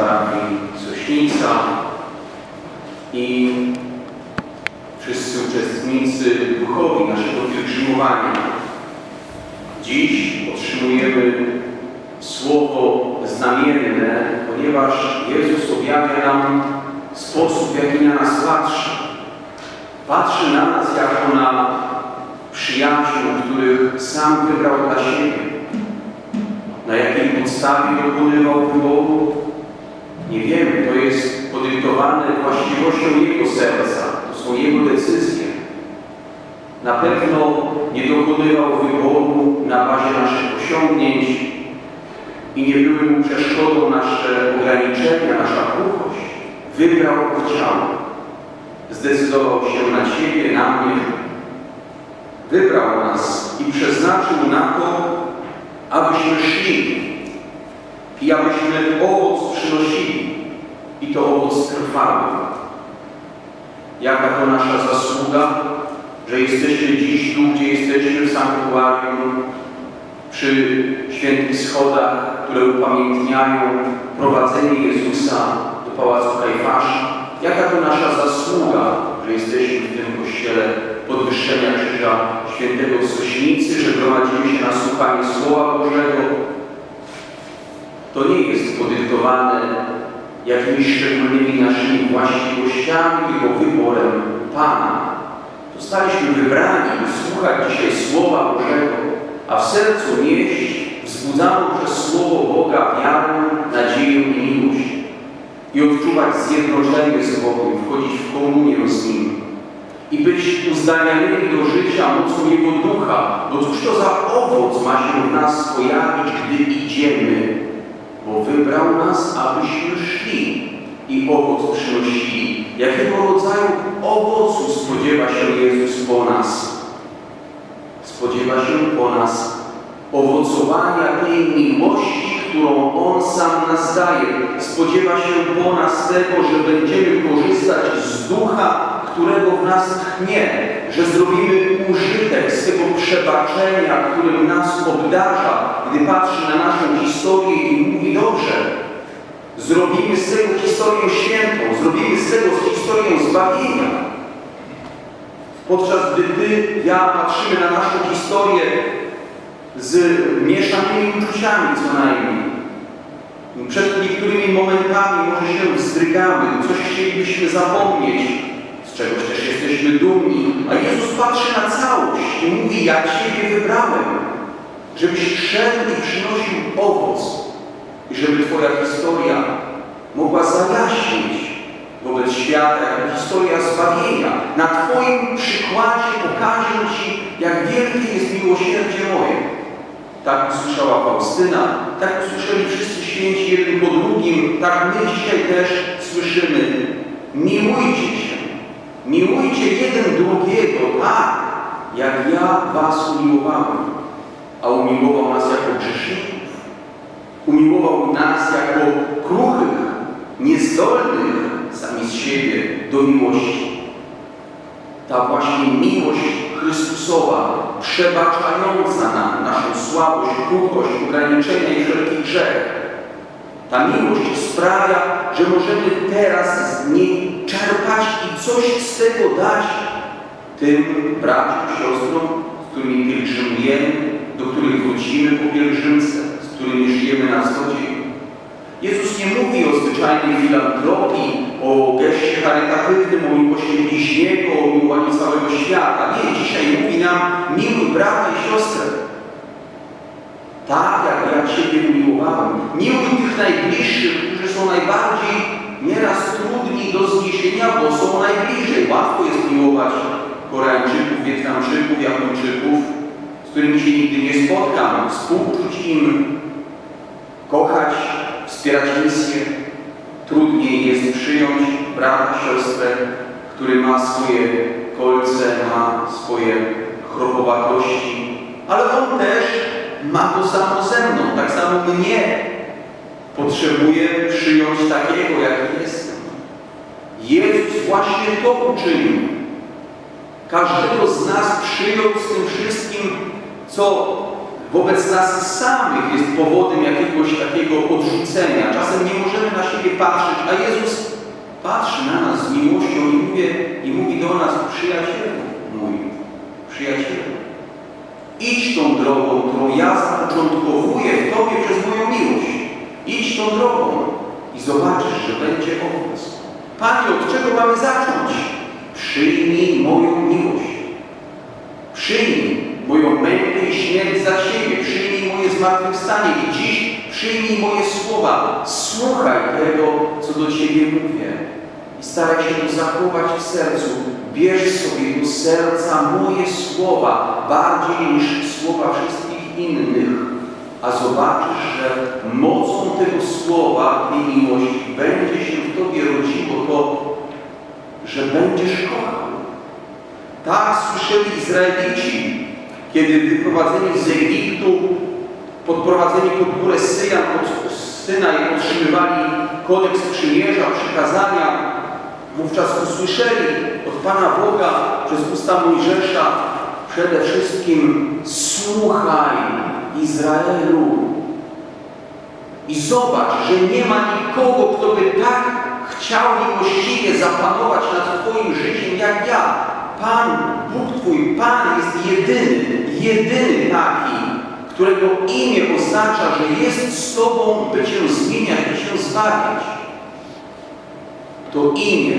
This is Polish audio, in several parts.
parafii Sośnica i wszyscy uczestnicy duchowi naszego pielgrzymowania. Dziś otrzymujemy słowo znamienne, ponieważ Jezus objawia nam sposób, w jaki na nas patrzy. Patrzy na nas jako na przyjaciół, których sam wybrał dla siebie. Na jakiej podstawie dokonywał wyboru? Nie wiemy, to jest podyktowane właściwością Jego serca. Są Jego decyzje. Na pewno nie dokonywał wyboru na bazie naszych osiągnięć i nie były mu przeszkodą nasze ograniczenia, nasza kruchość. Wybrał, chciał. Zdecydował się na Ciebie, na mnie. Wybrał nas i przeznaczył na to, abyśmy szli i abyśmy owoc przynosili i to owoc trwały. Jaka to nasza zasługa, że jesteśmy dziś tu, gdzie jesteśmy w sanktuarium, przy świętych schodach, które upamiętniają prowadzenie Jezusa do Pałacu Kajfasza. Jaka to nasza zasługa, że jesteśmy w tym kościele podwyższenia krzyża świętego w Sośnicy, że gromadzimy się na słuchanie Słowa Bożego. To nie jest podyktowane jakimiś szczególnymi naszymi właściwościami, tylko wyborem Pana. Zostaliśmy wybrani, by słuchać dzisiaj Słowa Bożego, a w sercu nieść wzbudzaną przez Słowo Boga wiarę, nadzieję i miłość i odczuwać zjednoczenie z Bogiem, wchodzić w komunię z Nim i być uzdanianymi do życia mocą Jego Ducha, bo cóż to za owoc ma się w nas pojawić, gdy idziemy, wybrał nas, abyśmy szli i owoc przynosili. Jakiego rodzaju owocu spodziewa się Jezus po nas? Spodziewa się po nas owocowania tej miłości, którą On sam nas daje. Spodziewa się po nas tego, że będziemy korzystać z ducha, którego w nas tchnie, że zrobimy użytek z tego przebaczenia, którym nas obdarza, gdy patrzy na naszą historię i mówi dobrze. Zrobimy z tego historię świętą, zrobimy z tego historię zbawienia. Podczas gdy Ty, ja patrzymy na naszą historię z mieszanymi uczuciami co najmniej. Przed niektórymi momentami może się wzdrygamy, coś chcielibyśmy zapomnieć, z czegoś też jesteśmy dumni, a Jezus patrzy na całość i mówi, ja Ciebie wybrałem, żebyś szedł i przynosił owoc i żeby Twoja historia mogła zajaśnić wobec świata jako historia zbawienia. Na Twoim przykładzie pokażę Ci, jak wielkie jest miłosierdzie moje. Tak usłyszała Faustyna, tak usłyszeli wszyscy święci jeden po drugim, tak my dzisiaj też słyszymy. Miłujcie się, miłujcie jeden drugiego tak, jak ja was umiłowałem. A umiłował nas jako grzeszników. Umiłował nas jako kruchych, niezdolnych sami z siebie do miłości. Ta właśnie miłość Chrystusowa, przebaczająca nam naszą słabość, kruchość, ograniczenia i wszelki grzech. Ta miłość sprawia, że możemy teraz z niej czerpać i coś z tego dać tym braciom, siostrom, z którymi pielgrzymujemy, do których wrócimy po pielgrzymce, z którymi żyjemy na co dzień. Jezus nie mówi o zwyczajnej filantropii, o geście charytatywnym, o miłości bliźniego, o miłowaniu całego świata. Nie, dzisiaj mówi nam, miłuj brata i siostrę. Tak, jak ja Ciebie umiłowałem. Miłuj tych najbliższych, są najbardziej nieraz trudni do zniesienia, bo są najbliżej. Łatwo jest miłować Koreańczyków, Wietnamczyków, Japończyków, z którymi się nigdy nie spotkam, współczuć im, kochać, wspierać misję. Trudniej jest przyjąć brata, siostrę, który ma swoje kolce, ma swoje chropowatości, ale on też ma to samo ze mną, tak samo mnie potrzebuje przyjąć takiego, jaki jestem. Jezus właśnie to uczynił. Każdego z nas przyjął z tym wszystkim, co wobec nas samych jest powodem jakiegoś takiego odrzucenia. Czasem nie możemy na siebie patrzeć, a Jezus patrzy na nas z miłością i mówi, i mówi do nas, przyjacielu mój, przyjacielu, idź tą drogą, którą ja zapoczątkowuję w Tobie przez moją miłość. Idź tą drogą i zobaczysz, że będzie owoc. Panie, od czego mamy zacząć? Przyjmij moją miłość. Przyjmij moją mękę i śmierć za siebie. Przyjmij moje zmartwychwstanie i dziś przyjmij moje słowa. Słuchaj tego, co do Ciebie mówię. I staraj się to zachować w sercu. Bierz sobie do serca moje słowa bardziej niż słowa wszystkich innych. A zobaczysz, że mocą tego słowa i miłości będzie się w Tobie rodziło to, że będziesz kochał. Tak słyszeli Izraelici, kiedy wyprowadzeni z Egiptu, podprowadzeni pod górę Syjan, pod Synaj, otrzymywali kodeks przymierza, przykazania. Wówczas usłyszeli od Pana Boga przez usta Mojżesza przede wszystkim słuchaj Izraelu i zobacz, że nie ma nikogo, kto by tak chciał miłościwie zapanować nad Twoim życiem jak ja. Pan, Bóg Twój, Pan jest jedyny, jedyny taki, którego imię oznacza, że jest z Tobą, by Cię zmieniać, by Cię zbawiać. To imię,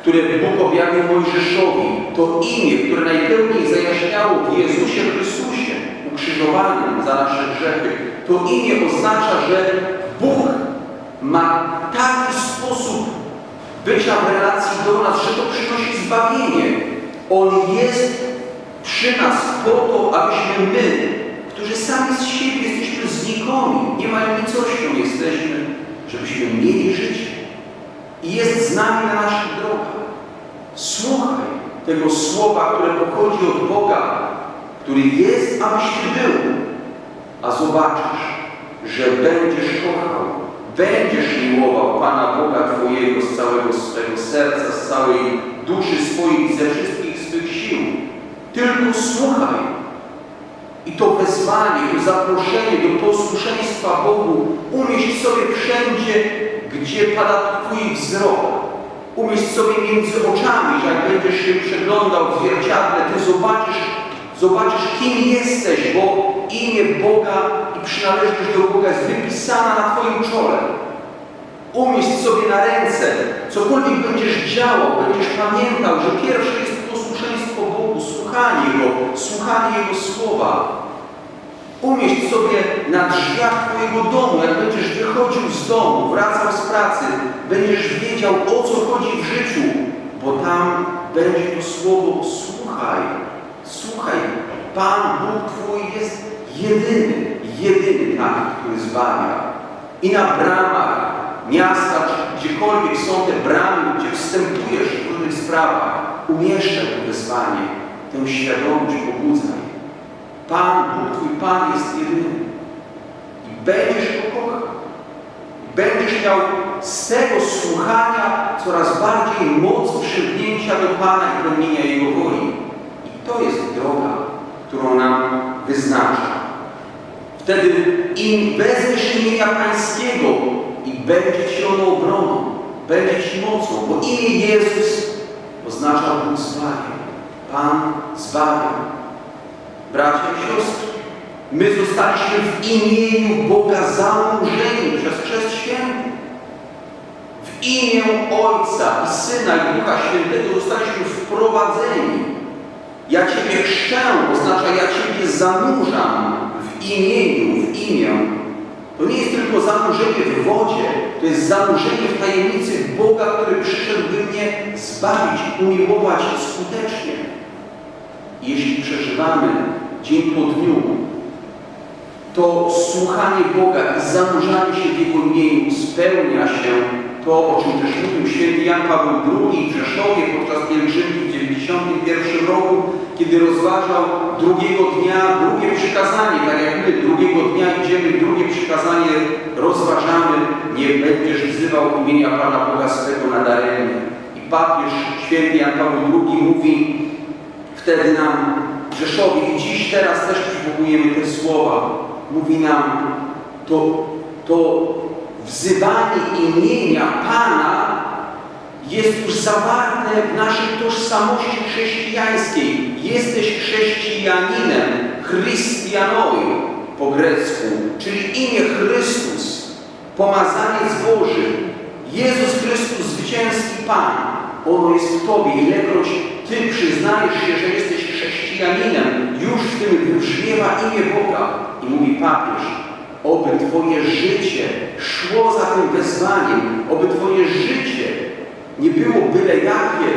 które Bóg objawił Mojżeszowi, to imię, które najpełniej zajaśniało w Jezusie Chrystusie, za nasze grzechy, to imię oznacza, że Bóg ma taki sposób bycia w relacji do nas, że to przynosi zbawienie. On jest przy nas po to, abyśmy my, którzy sami z siebie jesteśmy znikomi, nie nicością jesteśmy, żebyśmy mieli życie. I jest z nami na naszych drogach. Słuchaj tego słowa, które pochodzi od Boga, który jest, abyś Ty był, a zobaczysz, że będziesz kochał, będziesz miłował Pana Boga Twojego z całego swego serca, z całej duszy swojej i ze wszystkich swych sił. Tylko słuchaj. I to wezwanie, to zaproszenie do posłuszeństwa Bogu umieść sobie wszędzie, gdzie pada Twój wzrok. Umieść sobie między oczami, że jak będziesz się przeglądał w zwierciadle, Ty zobaczysz, zobaczysz, kim jesteś, bo imię Boga i przynależność do Boga jest wypisana na Twoim czole. Umieść sobie na ręce, cokolwiek będziesz działał, będziesz pamiętał, że pierwsze jest posłuszeństwo Bogu, słuchanie Go, słuchanie Jego słowa. Umieść sobie na drzwiach Twojego domu, jak będziesz wychodził z domu, wracał z pracy, będziesz wiedział, o co chodzi w życiu, bo tam będzie to słowo słuchaj, słuchaj. Pan Bóg Twój jest jedyny, jedyny taki, który zbawia. I na bramach miasta, gdziekolwiek są te bramy, gdzie wstępujesz w różnych sprawach, umieszczaj to wezwanie, tę świadomość pobudzaj. Pan, Bóg Twój Pan jest jedyny. I będziesz Go kochał. Będziesz miał z tego słuchania coraz bardziej moc przygnięcia do Pana i pełnienia Jego woli. I to jest droga, którą nam wyznacza. Wtedy im wezmiesz imienia Pańskiego i będzie Ci ono obroną, będzie Ci mocą, bo imię Jezus oznacza Bóg zbawia. Pan zbawia. Bracia i siostry, my zostaliśmy w imieniu Boga zanurzeni przez Chrzest Święty. W imię Ojca i Syna i Ducha Świętego zostaliśmy wprowadzeni. Ja Ciebie chrzczę, oznacza ja Ciebie zanurzam imieniu, w imię. To nie jest tylko zanurzenie w wodzie, to jest zanurzenie w tajemnicy Boga, który przyszedł, by mnie zbawić, umiłować skutecznie. Jeśli przeżywamy dzień po dniu, to słuchanie Boga i zanurzanie się w Jego imieniu spełnia się to, o czym też mówił święty Jan Paweł II w Rzeszowie podczas pielgrzymki w 91 roku, kiedy rozważał drugiego dnia drugie przykazanie, tak jak my drugiego dnia idziemy, drugie przykazanie rozważamy, nie będziesz wzywał imienia Pana Boga swego nadaremnie. I papież święty Jan Paweł II mówi wtedy nam w Rzeszowie i dziś, teraz też przywołujemy te słowa. Mówi nam, to, to wzywanie imienia Pana jest już zawarte w naszej tożsamości chrześcijańskiej. Jesteś chrześcijaninem, Chrystianowi po grecku, czyli imię Chrystus, pomazaniec Boży, Jezus Chrystus, zwycięski Pan. Ono jest w Tobie. Ilekroć Ty przyznajesz się, że jesteś chrześcijaninem, już w tym wybrzmiewa imię Boga. I mówi papież, oby Twoje życie szło za tym wezwaniem, oby Twoje życie nie było byle jakie,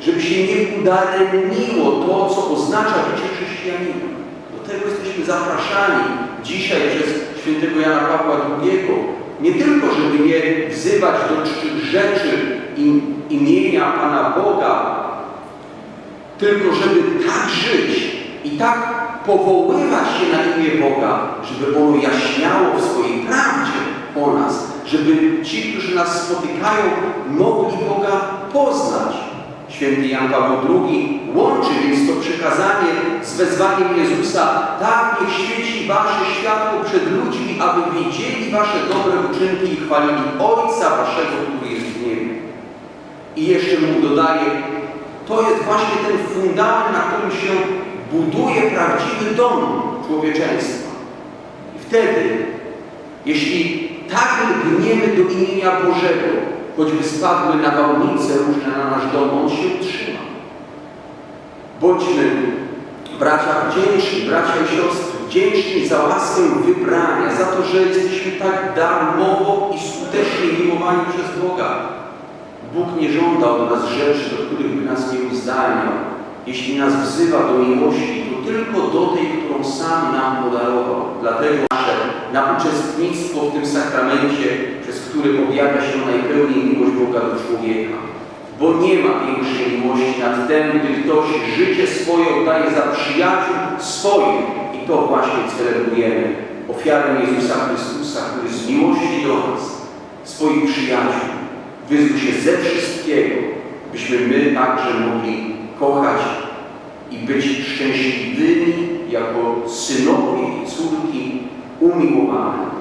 żeby się nie udaremniło to, co oznacza bycie chrześcijaninem. Do tego jesteśmy zapraszani dzisiaj przez świętego Jana Pawła II. Nie tylko, żeby nie wzywać do czczych rzeczy im, imienia Pana Boga, tylko żeby tak żyć i tak powoływać się na imię Boga, żeby ono jaśniało w swojej nas, żeby ci, którzy nas spotykają, mogli Boga poznać. Święty Jan Paweł II łączy więc to przykazanie z wezwaniem Jezusa, tak niech świeci wasze światło przed ludźmi, aby widzieli wasze dobre uczynki i chwalili Ojca waszego, który jest w niebie. I jeszcze mu dodaje, to jest właśnie ten fundament, na którym się buduje prawdziwy dom człowieczeństwa. I wtedy, jeśli tak lgniemy do imienia Bożego, choćby spadły nawałnice różne na nasz dom, on się utrzyma. Bądźmy, bracia, wdzięczni, bracia i siostry, wdzięczni za łaskę wybrania, za to, że jesteśmy tak darmowo i skutecznie miłowani przez Boga. Bóg nie żąda od nas rzeczy, do których by nas nie uzdalniał. Jeśli nas wzywa do miłości, to tylko do tej, którą sam nam podarował. Dlatego nasze na uczestnictwo w tym sakramencie, przez który objawia się najpełniej miłość Boga do człowieka. Bo nie ma większej miłości nad tym, gdy ktoś życie swoje oddaje za przyjaciół swoich. I to właśnie celebrujemy. Ofiarę Jezusa Chrystusa, który z miłości do nas, swoich przyjaciół, wyzbył się ze wszystkiego, byśmy my także mogli kochać i być szczęśliwymi jako synowie i córki umiłowane.